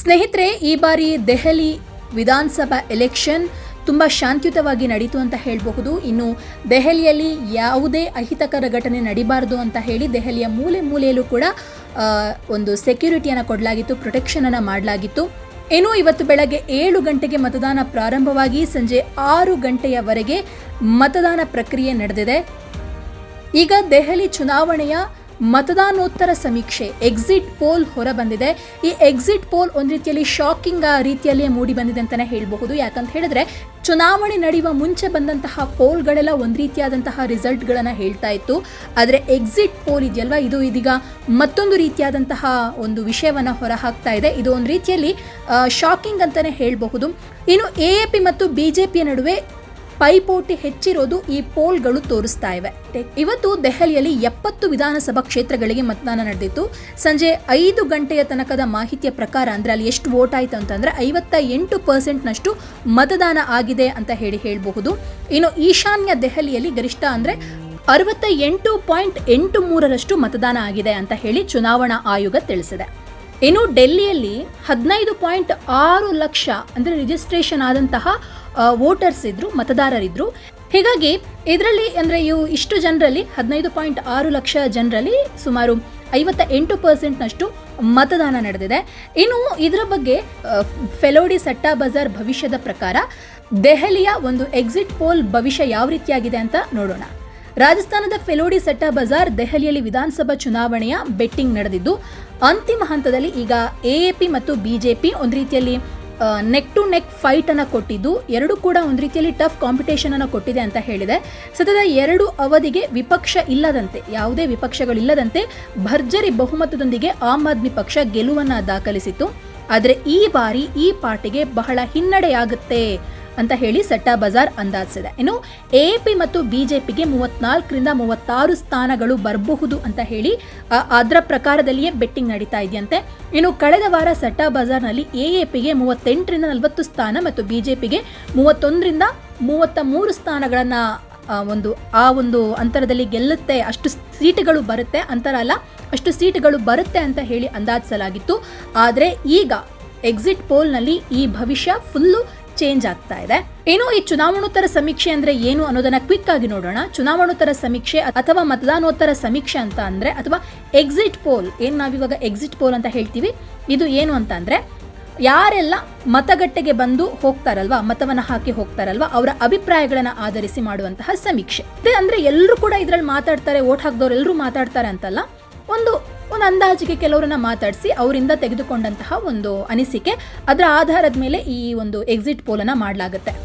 ಸ್ನೇಹಿತರೆ, ಈ ಬಾರಿ ದೆಹಲಿ ವಿಧಾನಸಭಾ ಎಲೆಕ್ಷನ್ ತುಂಬ ಶಾಂತಿಯುತವಾಗಿ ನಡೀತು ಅಂತ ಹೇಳಬಹುದು. ಇನ್ನು ದೆಹಲಿಯಲ್ಲಿ ಯಾವುದೇ ಅಹಿತಕರ ಘಟನೆ ನಡಿಬಾರದು ಅಂತ ಹೇಳಿ ದೆಹಲಿಯ ಮೂಲೆ ಮೂಲೆಯಲ್ಲೂ ಕೂಡ ಒಂದು ಸೆಕ್ಯೂರಿಟಿಯನ್ನು ಕೊಡಲಾಗಿತ್ತು, ಪ್ರೊಟೆಕ್ಷನನ್ನು ಮಾಡಲಾಗಿತ್ತು. ಇನ್ನು ಇವತ್ತು ಬೆಳಗ್ಗೆ ಏಳು ಗಂಟೆಗೆ ಮತದಾನ ಪ್ರಾರಂಭವಾಗಿ ಸಂಜೆ ಆರು ಗಂಟೆಯವರೆಗೆ ಮತದಾನ ಪ್ರಕ್ರಿಯೆ ನಡೆದಿದೆ. ಈಗ ದೆಹಲಿ ಚುನಾವಣೆಯ ಮತದಾನೋತ್ತರ ಸಮೀಕ್ಷೆ ಎಕ್ಸಿಟ್ ಪೋಲ್ ಹೊರಬಂದಿದೆ. ಈ ಎಕ್ಸಿಟ್ ಪೋಲ್ ಒಂದು ರೀತಿಯಲ್ಲಿ ಶಾಕಿಂಗ್ ರೀತಿಯಲ್ಲಿ ಮೂಡಿ ಬಂದಿದೆ ಅಂತಲೇ ಹೇಳಬಹುದು. ಯಾಕಂತ ಹೇಳಿದ್ರೆ, ಚುನಾವಣೆ ನಡೆಯುವ ಮುಂಚೆ ಬಂದಂತಹ ಪೋಲ್ಗಳೆಲ್ಲ ಒಂದು ರೀತಿಯಾದಂತಹ ರಿಸಲ್ಟ್ಗಳನ್ನು ಹೇಳ್ತಾ ಇತ್ತು. ಆದರೆ ಎಕ್ಸಿಟ್ ಪೋಲ್ ಇದೆಯಲ್ವಾ? ಇದು ಇದೀಗ ಮತ್ತೊಂದು ರೀತಿಯಾದಂತಹ ಒಂದು ವಿಷಯವನ್ನು ಹೊರಹಾಕ್ತಾ ಇದೆ. ಇದು ಒಂದು ರೀತಿಯಲ್ಲಿ ಶಾಕಿಂಗ್ ಅಂತಲೇ ಹೇಳಬಹುದು. ಇನ್ನು ಎ ಎ ಪಿ ಮತ್ತು ಬಿ ಜೆ ಪಿಯ ನಡುವೆ ಪೈಪೋಟಿ ಹೆಚ್ಚಿರೋದು ಈ ಪೋಲ್ಗಳು ತೋರಿಸ್ತಾ ಇವೆ. ಇವತ್ತು ದೆಹಲಿಯಲ್ಲಿ ಎಪ್ಪತ್ತು ವಿಧಾನಸಭಾ ಕ್ಷೇತ್ರಗಳಿಗೆ ಮತದಾನ ನಡೆದಿತ್ತು. ಸಂಜೆ ಐದು ಗಂಟೆಯ ತನಕದ ಮಾಹಿತಿಯ ಪ್ರಕಾರ ಅಂದ್ರೆ ಅಲ್ಲಿ ಎಷ್ಟು ವೋಟ್ ಆಯ್ತು ಅಂತಂದ್ರೆ ಐವತ್ತ ಎಂಟು ಪರ್ಸೆಂಟ್ನಷ್ಟು ಮತದಾನ ಆಗಿದೆ ಅಂತ ಹೇಳಿ ಹೇಳಬಹುದು. ಇನ್ನು ಈಶಾನ್ಯ ದೆಹಲಿಯಲ್ಲಿ ಗರಿಷ್ಠ ಅಂದ್ರೆ ಅರವತ್ತ ಎಂಟು ಪಾಯಿಂಟ್ ಎಂಟು ಮೂರರಷ್ಟು ಮತದಾನ ಆಗಿದೆ ಅಂತ ಹೇಳಿ ಚುನಾವಣಾ ಆಯೋಗ ತಿಳಿಸಿದೆ. ಇನ್ನು ಡೆಲ್ಲಿಯಲ್ಲಿ ಹದಿನೈದು ಪಾಯಿಂಟ್ ಆರು ಲಕ್ಷ ಅಂದರೆ ರಿಜಿಸ್ಟ್ರೇಷನ್ ಆದಂತಹ ವೋಟರ್ಸ್ ಇದ್ರು, ಮತದಾರರಿದ್ರು. ಹೀಗಾಗಿ ಇದರಲ್ಲಿ ಅಂದರೆ ಇವು ಇಷ್ಟು ಜನರಲ್ಲಿ, ಹದಿನೈದು ಪಾಯಿಂಟ್ ಆರು ಲಕ್ಷ ಜನರಲ್ಲಿ ಸುಮಾರು ಐವತ್ತ ಎಂಟು ಪರ್ಸೆಂಟ್ನಷ್ಟು ಮತದಾನ ನಡೆದಿದೆ. ಇನ್ನು ಇದರ ಬಗ್ಗೆ ಫೆಲೋಡಿ ಸಟ್ಟಾ ಬಜಾರ್ ಭವಿಷ್ಯದ ಪ್ರಕಾರ, ದೆಹಲಿಯ ಒಂದು ಎಕ್ಸಿಟ್ ಪೋಲ್ ಭವಿಷ್ಯ ಯಾವ ರೀತಿಯಾಗಿದೆ ಅಂತ ನೋಡೋಣ. ರಾಜಸ್ಥಾನದ ಫೆಲೋಡಿ ಸೆಟ್ಟ ಬಜಾರ್ ದೆಹಲಿಯಲ್ಲಿ ವಿಧಾನಸಭಾ ಚುನಾವಣೆಯ ಬೆಟ್ಟಿಂಗ್ ನಡೆದಿದ್ದು, ಅಂತಿಮ ಹಂತದಲ್ಲಿ ಈಗ ಎಎಪಿ ಮತ್ತು ಬಿಜೆಪಿ ಒಂದು ರೀತಿಯಲ್ಲಿ ನೆಕ್ ಟು ನೆಕ್ ಫೈಟ್ ಅನ್ನು ಕೊಟ್ಟಿದ್ದು, ಎರಡು ಕೂಡ ಒಂದು ರೀತಿಯಲ್ಲಿ ಟಫ್ ಕಾಂಪಿಟೇಷನ್ ಅನ್ನು ಕೊಟ್ಟಿದೆ ಅಂತ ಹೇಳಿದೆ. ಸತತ ಎರಡು ಅವಧಿಗೆ ವಿಪಕ್ಷ ಇಲ್ಲದಂತೆ, ಯಾವುದೇ ವಿಪಕ್ಷಗಳಿಲ್ಲದಂತೆ ಭರ್ಜರಿ ಬಹುಮತದೊಂದಿಗೆ ಆಮ್ ಆದ್ಮಿ ಪಕ್ಷ ಗೆಲುವನ್ನ ದಾಖಲಿಸಿತ್ತು. ಆದರೆ ಈ ಬಾರಿ ಈ ಪಾರ್ಟಿಗೆ ಬಹಳ ಹಿನ್ನಡೆಯಾಗುತ್ತೆ ಅಂತ ಹೇಳಿ ಸಟ್ಟಾ ಬಜಾರ್ ಅಂದಾಜಿಸಿದೆ. ಇನ್ನು ಎಪಿ ಮತ್ತು ಬಿಜೆಪಿಗೆ ಮೂವತ್ನಾಲ್ಕರಿಂದ ಮೂವತ್ತಾರು ಸ್ಥಾನಗಳು ಬರಬಹುದು ಅಂತ ಹೇಳಿ ಅದರ ಪ್ರಕಾರದಲ್ಲಿಯೇ ಬೆಟ್ಟಿಂಗ್ ನಡೀತಾ ಇದೆಯಂತೆ. ಇನ್ನು ಕಳೆದ ವಾರ ಸಟ್ಟಾ ಬಜಾರ್ನಲ್ಲಿ ಎಎಪಿಗೆ ಮೂವತ್ತೆಂಟರಿಂದ ನಲವತ್ತು ಸ್ಥಾನ ಮತ್ತು ಬಿಜೆಪಿಗೆ ಮೂವತ್ತೊಂದರಿಂದ ಮೂವತ್ತ ಮೂರು ಸ್ಥಾನಗಳನ್ನು ಒಂದು, ಆ ಒಂದು ಅಂತರದಲ್ಲಿ ಗೆಲ್ಲುತ್ತೆ, ಅಷ್ಟು ಸೀಟುಗಳು ಬರುತ್ತೆ, ಅಂತರ ಅಲ್ಲ, ಅಷ್ಟು ಸೀಟುಗಳು ಬರುತ್ತೆ ಅಂತ ಹೇಳಿ ಅಂದಾಜಿಸಲಾಗಿತ್ತು. ಆದರೆ ಈಗ ಎಕ್ಸಿಟ್ ಪೋಲ್ನಲ್ಲಿ ಈ ಭವಿಷ್ಯ ಫುಲ್ಲು ಚೇಂಜ್ ಆಗ್ತಾ ಇದೆ. ಏನು ಈ ಚುನಾವಣೋತ್ತರ ಸಮೀಕ್ಷೆ ಅಂದ್ರೆ ಏನು ಅನ್ನೋದನ್ನ ಕ್ವಿಕ್ ಆಗಿ ನೋಡೋಣ. ಚುನಾವಣೋತ್ತರ ಸಮೀಕ್ಷೆ ಅಥವಾ ಮತದಾನೋತ್ತರ ಸಮೀಕ್ಷೆ ಅಂತ ಅಂದ್ರೆ ಅಥವಾ ಎಕ್ಸಿಟ್ ಪೋಲ್ ಏನ್ ನಾವಿವಾಗ ಎಕ್ಸಿಟ್ ಪೋಲ್ ಅಂತ ಹೇಳ್ತೀವಿ? ಇದು ಏನು ಅಂತ ಅಂದ್ರೆ ಯಾರೆಲ್ಲ ಮತಗಟ್ಟೆಗೆ ಬಂದು ಹೋಗ್ತಾರಲ್ವಾ, ಮತವನ್ನ ಹಾಕಿ ಹೋಗ್ತಾರಲ್ವಾ, ಅವರ ಅಭಿಪ್ರಾಯಗಳನ್ನ ಆಧರಿಸಿ ಮಾಡುವಂತಹ ಸಮೀಕ್ಷೆ. ಅಂದ್ರೆ ಎಲ್ಲರೂ ಕೂಡ ಇದ್ರಲ್ಲಿ ಮಾತಾಡ್ತಾರೆ, ಓಟ್ ಹಾಕ್ದವ್ರು ಎಲ್ಲರೂ ಮಾತಾಡ್ತಾರೆ ಅಂತಲ್ಲ, ಒಂದು ಒಂದು ಅಂದಾಜಿಗೆ ಕೆಲವರನ್ನ ಮಾತಾಡಿಸಿ ಅವರಿಂದ ತೆಗೆದುಕೊಂಡಂತಹ ಒಂದು ಅನಿಸಿಕೆ. ಅದರ ಆಧಾರದ ಮೇಲೆ ಈ ಒಂದು ಎಕ್ಸಿಟ್ ಪೋಲನ್ನು ಮಾಡಲಾಗುತ್ತೆ.